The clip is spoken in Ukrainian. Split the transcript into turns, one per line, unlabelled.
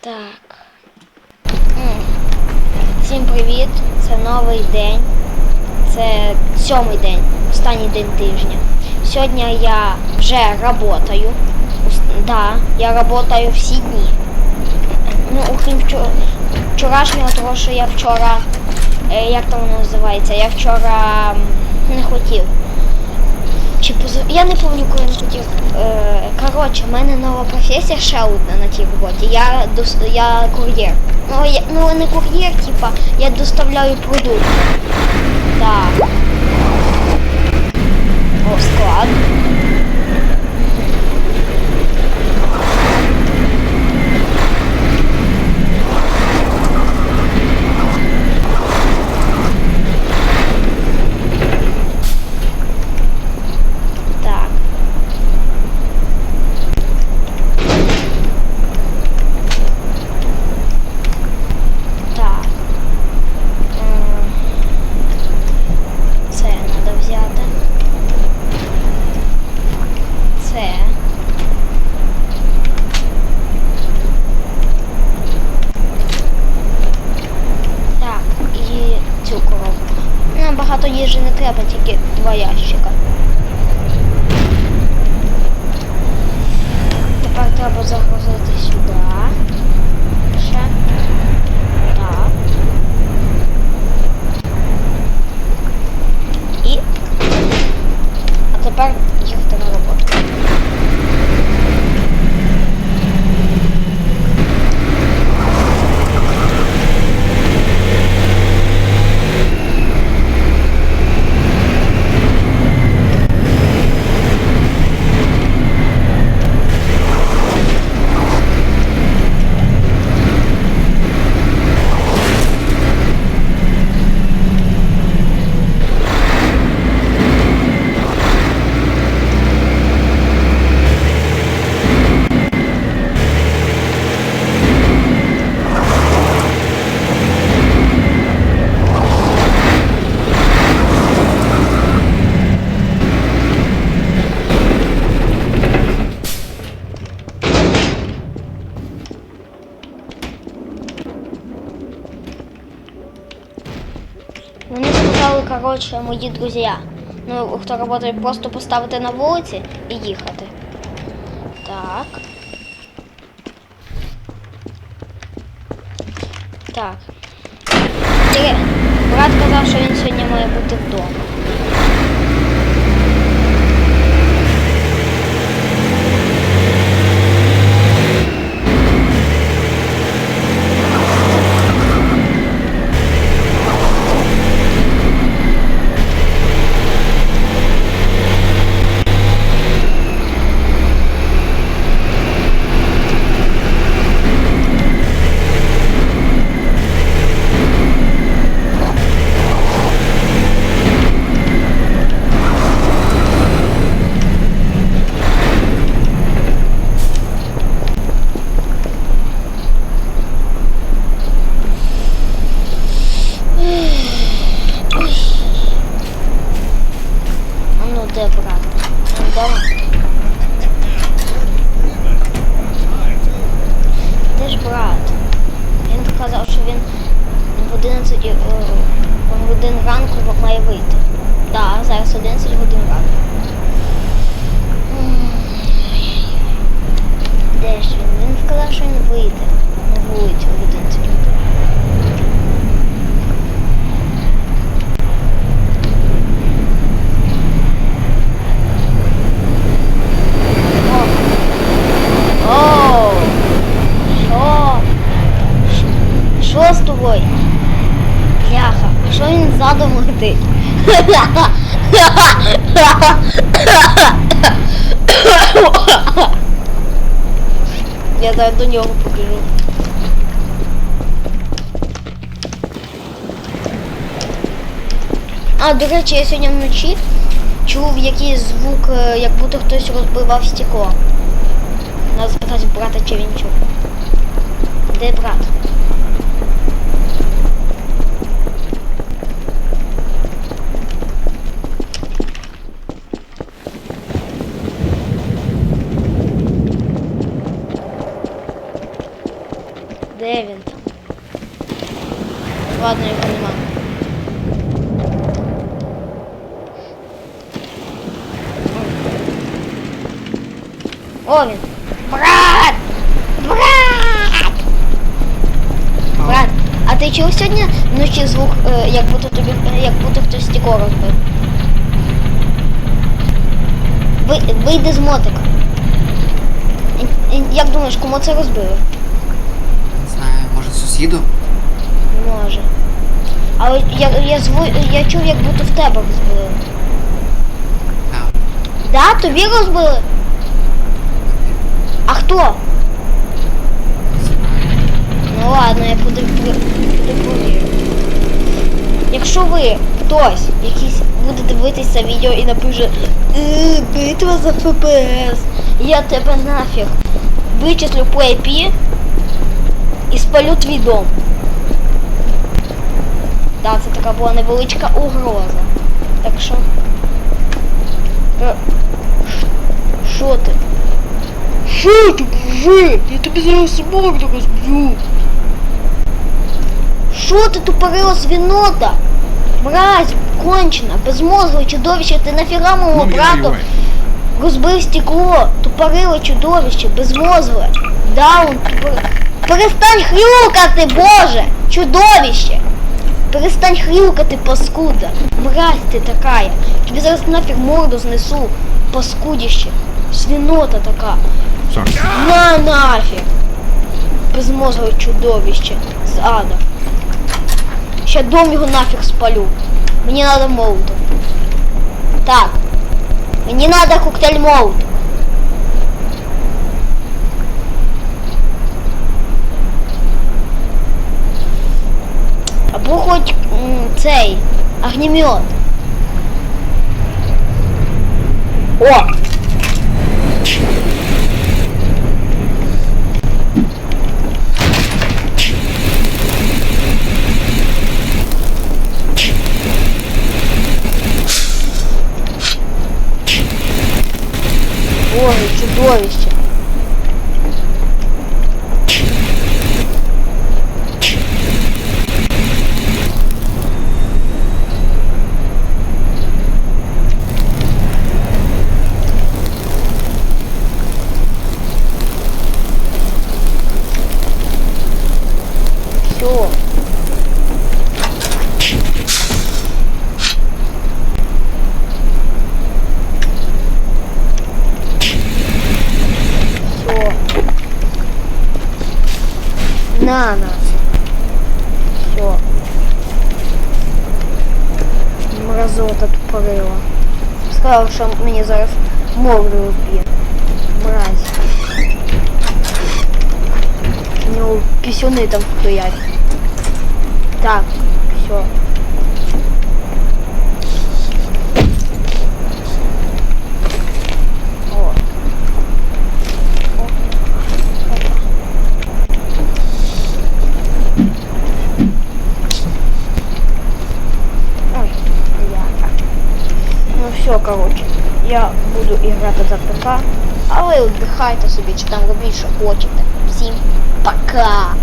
Так. Всім привіт! Це новий день. Це сьомий день, останній день тижня. Сьогодні я вже працюю. Да, я працюю всі дні. Ну, окрім вчора, вчорашнього, того, що я вчора. е, Як там воно називається? Я вчора не хотів. Чи позов... Я не пам'ятаю, коли він хотів. Е, коротше, в мене нова професія ще одна на тій роботі. Я дос... я кур'єр. Ну, я... ну не кур'єр, типа, я доставляю продукт. Так. О, склад. Так. Так. М, Це треба взяти. Це. Так, і цю коробку. Нам багато їжі тільки два ящика. Тепер треба загрузити сюди. Ще. Так. І. А тепер їхати на роботу. Коротше, мої друзі. Ну, хто працює, просто поставити на вулиці і їхати. Так. Так. Брат казав, що він сьогодні має бути вдома. А ну де брат? Він вдома? Де ж брат? Він казав, що він в 11 е, ранку має вийти. Так, зараз 11 годин ранку. М, Де ж він? Він сказав, що він вийде на вулицю в 11 годин. О! Що? Що з тобою? Бляха, а що він ззаду летить? Я зараз до нього побіжу. А, до речі, я сьогодні вночі чув якийсь звук, е, як будто хтось розбивав стекло. Надо спитати брата, чи він чув. Де брат? Де він? Ладно, його нема. О, він. Брат! Брат! Брат, а ти чув сьогодні вночі звук, е, як будто тобі, як будто хтось стекло розбив? Ви, вийди з мотика. І Як думаєш, кому це розбили?
Сусіду?
Може. Але я, я, зву, я чув, як будто в тебе розбили.
Так.
Да, тобі розбили? А хто? Ну ладно, я буду перевірю. Якщо ви хтось якийсь буде дивитися відео і напише «Е, битва за ФПС, я тебе нафіг вичислю по IP і спалю твій дом. Так, це така була невеличка угроза. Так що. Е, Що ти? Що ти, мужик? Я тобі зараз морду розб'ю. Що ти тупорила свинота? Мразь, кончена, безмозгле чудовище, ти нафіга моєму
Ну,
брату розбив стекло, тупориле чудовище, безмозгле. Даун, тупор... Перестань хрюкати, боже! Чудовище! Перестань хрюкати, паскуда. Мразь ти такая. Тобі зараз нафіг морду знесу, паскудіще. Свинота така. На нафіг! Безмозгле чудовище з ада. Ще дом його нафіг спалю. Мені надо молотов. Так. Мені надо коктейль молотов. Або хоч м, цей огнемет. О! Боже, чудовище. Все. Все На нас. Все. Мразота тупорила. Сказав, що мені зараз морду розб'є. Мразь. У нього пісюни там стоять. Так, все. Буду играти за ПК, а ви собі, чи там робіть, що хочете. Всім пока!